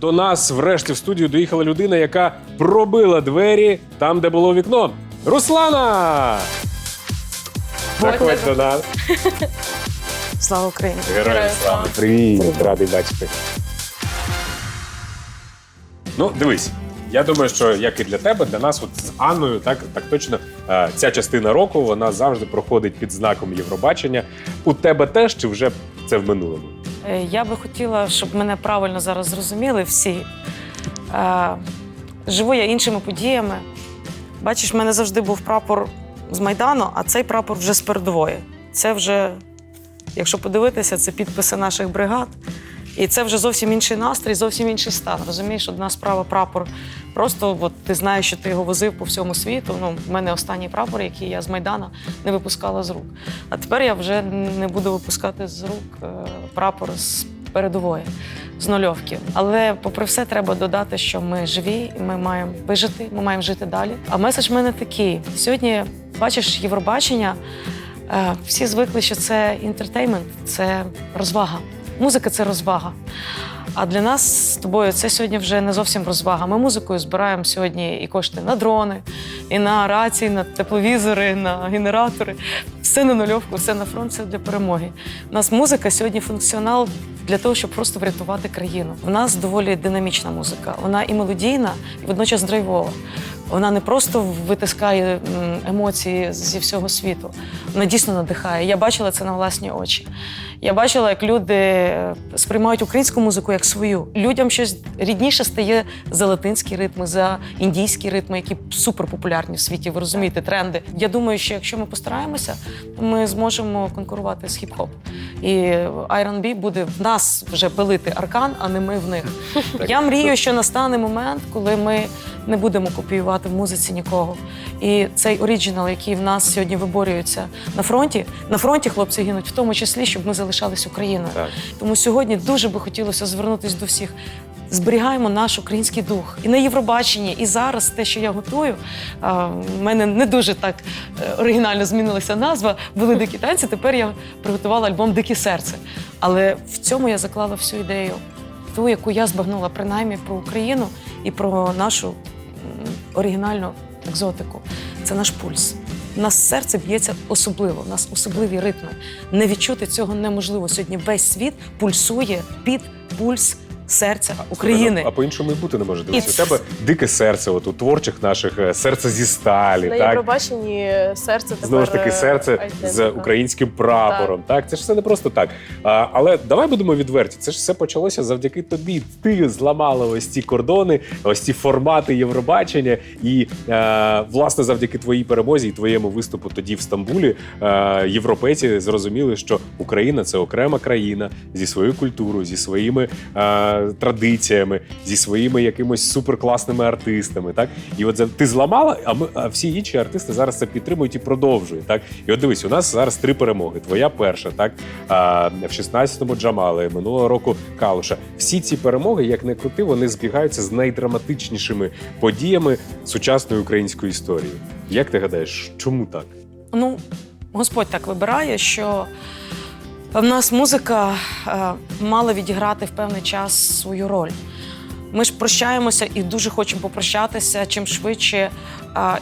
До нас врешті в студію доїхала людина, яка пробила двері там, де було вікно. Руслана! Заходь до нас. Слава Україні! Героям слава! Привіт, радий бачити. Ну, дивись. Я думаю, що як і для тебе, для нас, от з Анною, так, так точно, е, ця частина року вона завжди проходить під знаком Євробачення. У тебе теж чи вже це в минулому? Е, Я би хотіла, щоб мене правильно зараз зрозуміли всі. Е, Живу я іншими подіями. Бачиш, в мене завжди був прапор з Майдану, а цей прапор вже з передової. Це вже, якщо подивитися, це підписи наших бригад. І це вже зовсім інший настрій, зовсім інший стан. Розумієш, одна справа прапор. Просто от ти знаєш, що ти його возив по всьому світу. Ну, в мене останній прапор, який я з Майдана не випускала з рук. А тепер я вже не буду випускати з рук е, прапор з передової, з нульовки. Але, попри все, треба додати, що ми живі, і ми маємо вижити, ми маємо жити далі. А меседж в мене такий: сьогодні, бачиш, Євробачення. е, Всі звикли, що це інтертеймент, це розвага. Музика це розвага. А для нас з тобою це сьогодні вже не зовсім розвага. Ми музикою збираємо сьогодні і кошти на дрони, і на рації, на тепловізори, на генератори. Все на нульовку, все на фронт, все для перемоги. У нас музика сьогодні функціонал для того, щоб просто врятувати країну. У нас доволі динамічна музика. Вона і мелодійна, і водночас драйвова. Вона не просто витискає емоції зі всього світу. Вона дійсно надихає. Я бачила це на власні очі. Я бачила, як люди е, сприймають українську музику як свою. Людям щось рідніше стає за латинські ритми, за індійські ритми, які суперпопулярні в світі. Ви розумієте, тренди. Я думаю, що якщо ми постараємося, ми зможемо конкурувати з хіп-хоп. І R&B буде в нас вже пилити аркан, а не ми в них. Я мрію, що настане момент, коли ми не будемо копіювати в музиці нікого. І цей оригінал, який в нас сьогодні виборюється на фронті, на фронті хлопці гинуть, в тому числі, щоб ми залишались Україною. Так. Тому сьогодні дуже би хотілося звернутися до всіх. Зберігаємо наш український дух і на Євробаченні, і зараз те, що я готую. а, в мене не дуже так е, оригінально змінилася назва. Були дикі танці. Тепер я приготувала альбом Дике серце. Але в цьому я заклала всю ідею, ту, яку я збагнула принаймні про Україну і про нашу оригінальну екзотику. Це наш пульс. У нас серце б'ється особливо, у нас особливі ритми. Не відчути цього неможливо. Сьогодні весь світ пульсує під пульс серця України. А по-іншому і бути не може. Дивись, І у тебе дике серце, от у творчих наших е, серце зі сталі, На так? Євробаченні серце тепер... Знову ж таки, е, серце з українським прапором. Так. це ж все не просто так. А, але давай будемо відверті. Це ж все почалося завдяки тобі. Ти зламала ось ці кордони, ось ці формати Євробачення. І е, власне завдяки твоїй перемозі і твоєму виступу тоді в Стамбулі європейці зрозуміли, що Україна це окрема країна зі своєю культурою, зі своїми традиціями, зі своїми якимось суперкласними артистами. Так і от ти зламала, а ми а всі інші артисти зараз це підтримують і продовжують. Так і от дивись, у нас зараз три перемоги. Твоя перша, так а, в 16-му Джамали, минулого року Калуша. Всі ці перемоги, як не крути, вони збігаються з найдраматичнішими подіями сучасної української історії. Як ти гадаєш, чому так? Ну, Господь так вибирає, що в нас музика е, мала відіграти в певний час свою роль. Ми ж прощаємося і дуже хочемо попрощатися чим швидше.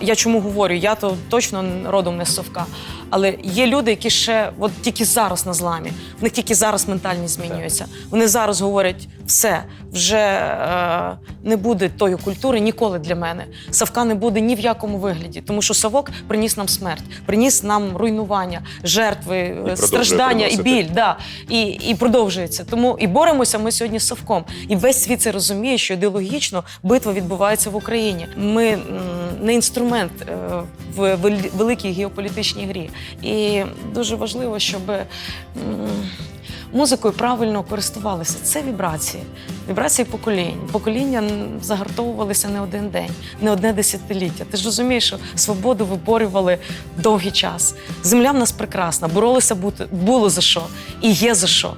Я чому говорю? Я то точно родом не з совка. Але є люди, які ще от тільки зараз на зламі. В них тільки зараз ментальність змінюється. Вони зараз говорять: все, вже е, не буде тої культури ніколи для мене. Савка не буде ні в якому вигляді, тому що Савок приніс нам смерть, приніс нам руйнування, жертви, е, продовжує страждання і приносити. біль. Да, і, і продовжується. Тому і боремося ми сьогодні з Савком. І весь світ це розуміє, що ідеологічно битва відбувається в Україні. Ми м, не інструмент е, в великій геополітичній грі. І дуже важливо, щоб. Музикою правильно користувалися. Це вібрації, вібрації поколінь. Покоління загартовувалися не один день, не одне десятиліття. Ти ж розумієш, що свободу виборювали довгий час. Земля в нас прекрасна, боролися бути було за що і є за що.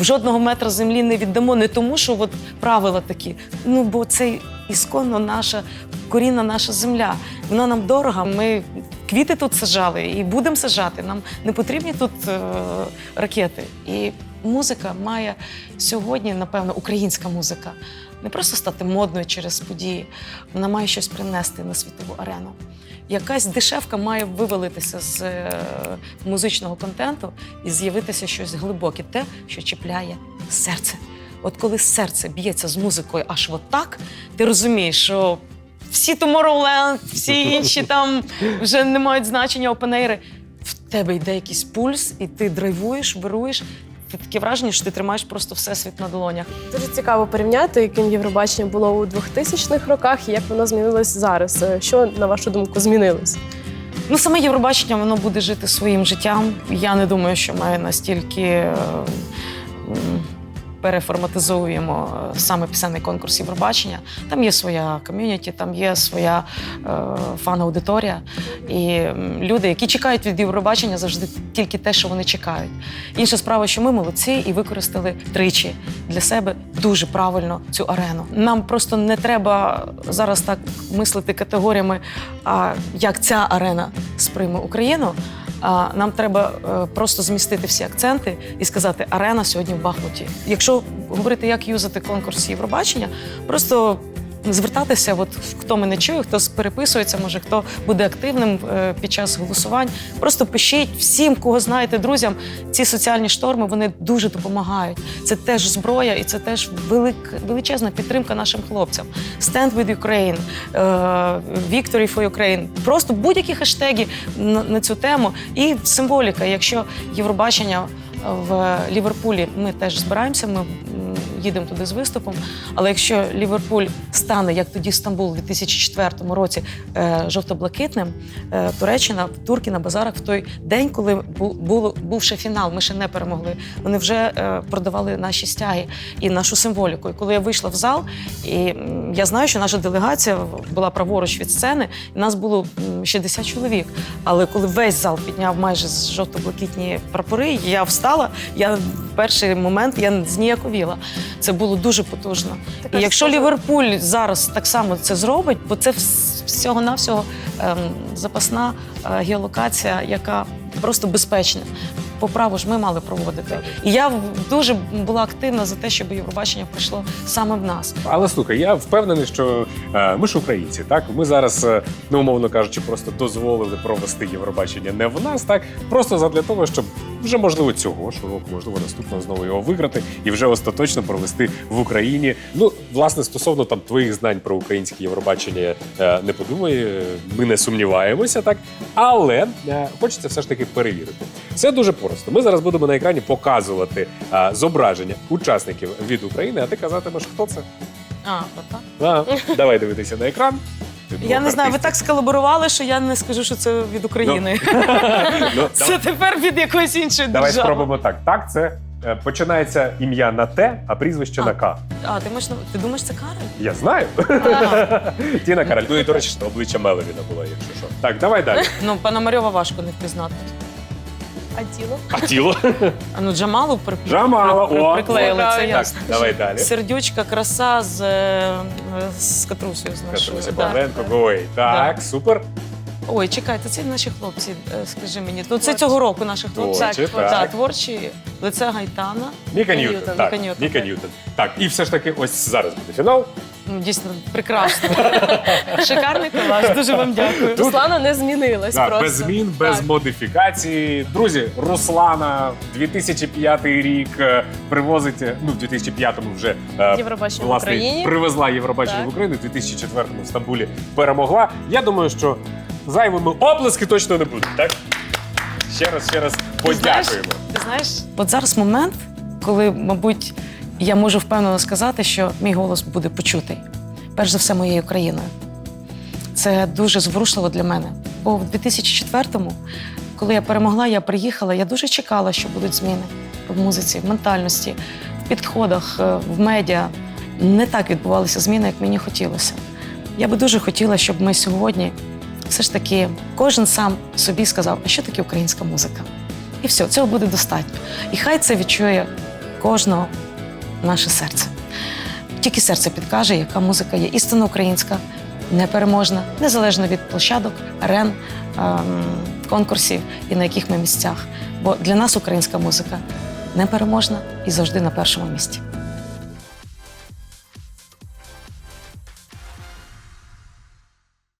Жодного метра землі не віддамо, не тому, що от правила такі. Ну бо це ісконно наша корінна наша земля. Вона нам дорога. Ми квіти тут сажали і будемо сажати. Нам не потрібні тут е, ракети. І музика має сьогодні, напевно, українська музика не просто стати модною через події, вона має щось принести на світову арену. Якась дешевка має вивалитися з е, музичного контенту і з'явитися щось глибоке, те, що чіпляє серце. От коли серце б'ється з музикою аж отак, ти розумієш, що всі Tomorrowland, всі інші там вже не мають значення опенейри. В тебе йде якийсь пульс, і ти драйвуєш, вируєш. Ти таке враження, що ти тримаєш просто всесвіт на долонях. Дуже цікаво порівняти, яким Євробачення було у 2000-х роках і як воно змінилось зараз. Що, на вашу думку, змінилось? Ну, саме Євробачення воно буде жити своїм життям. Я не думаю, що ми настільки е, переформатизуємо е, саме пісенний конкурс Євробачення. Там є своя ком'юніті, там є своя е, фан-аудиторія. І люди, які чекають від Євробачення, завжди тільки те, що вони чекають. Інша справа, що ми молодці і використали тричі для себе дуже правильно цю арену. Нам просто не треба зараз так мислити категоріями, а як ця арена сприйме Україну. Нам треба е, просто змістити всі акценти і сказати, арена сьогодні в Бахмуті. Якщо говорити, як юзати конкурс Євробачення, просто звертатися, от хто мене чує, хто переписується, може хто буде активним е, під час голосувань. Просто пишіть всім, кого знаєте, друзям. Ці соціальні шторми вони дуже допомагають. Це теж зброя, і це теж велик, величезна підтримка нашим хлопцям. Stand with Ukraine, е, Victory for Ukraine. Просто будь-які хештеги на, цю тему. І символіка. Якщо Євробачення в Ліверпулі ми теж збираємося, ми їдемо туди з виступом. Але якщо Ліверпуль стане, як тоді Стамбул у 2004 році, е, жовто-блакитним, е, Туреччина, турки на базарах в той день, коли бу- було, був ще фінал, ми ще не перемогли. Вони вже е, продавали наші стяги і нашу символіку. І коли я вийшла в зал, і я знаю, що наша делегація була праворуч від сцени, і нас було м, 60 чоловік. Але коли весь зал підняв майже жовто-блакитні прапори, я встала. Я в перший момент я зніяковіла. Це було дуже потужно. Така І якщо Ліверпуль зараз так само це зробить, бо це всього навсього ем, запасна е, геолокація, яка просто безпечна. По праву ж ми мали проводити. І я дуже була активна за те, щоб Євробачення прийшло саме в нас. Але слухай, я впевнений, що е, ми ж українці, так ми зараз, е, ну умовно кажучи, просто дозволили провести Євробачення не в нас, так просто задля того, щоб вже можливо цього ж року, можливо, наступного знову його виграти і вже остаточно провести в Україні. Ну, власне, стосовно там твоїх знань про українське Євробачення, е, не подумай, е, ми не сумніваємося, так але е, хочеться все ж таки перевірити. Все дуже просто. Ми зараз будемо на екрані показувати зображення учасників від України, а ти казатимеш, хто це. А, отак. Давай дивитися на екран. Я не знаю, ви так сколаборували, що я не скажу, що це від України. Ну, Це тепер від якоїсь іншої давай спробуємо так. Так, це е, починається ім'я на Т, а прізвище на К. А, ти, можеш, ти думаєш, це Кароль? Я знаю. Тіна Кароль. Ну і до речі, обличчя Меловіна було, якщо що. Так, давай далі. Ну, пана Марьова важко не впізнати. А тіло? А тіло? А ну Джамалу при... Джамала, при- о, приклеїли, це так, ясно. Давай далі. Сердючка, краса з, е, з Катрусею з нашою. Катруся да. Павленко, Гой. Так, супер. Ой, чекайте, це наші хлопці, е, скажи мені. Ну, це цього року наші хлопці. Творчі, так. так. творчі. Лице Гайтана. Міка Ньютон, Ньютон. Так, Міка Ньютон, так. Ньютон. Так, і все ж таки, ось зараз буде фінал. Ну, дійсно, прекрасно. Шикарний колаж, дуже вам дякую. Тут- Руслана не змінилась Да, просто. без змін, без Так. модифікації. Друзі, Руслана 2005 рік е, привозить, е, ну в 2005-му вже е, Євробачення в власне, Україні. привезла Євробачення Так. в Україну, в 2004-му в Стамбулі перемогла. Я думаю, що зайвими оплески точно не будуть, так? Ще раз, ще раз подякуємо. Ти знаєш, от зараз момент, коли, мабуть, я можу впевнено сказати, що мій голос буде почутий. Перш за все, моєю країною. Це дуже зворушливо для мене. Бо в 2004-му, коли я перемогла, я приїхала, я дуже чекала, що будуть зміни в музиці, в ментальності, в підходах, е, в медіа. Не так відбувалися зміни, як мені хотілося. Я би дуже хотіла, щоб ми сьогодні все ж таки кожен сам собі сказав, а що таке українська музика? І все, цього буде достатньо. І хай це відчує кожного наше серце. Тільки серце підкаже, яка музика є істинно українська, непереможна, незалежно від площадок, арен, ем, конкурсів і на яких ми місцях. Бо для нас українська музика непереможна і завжди на першому місці.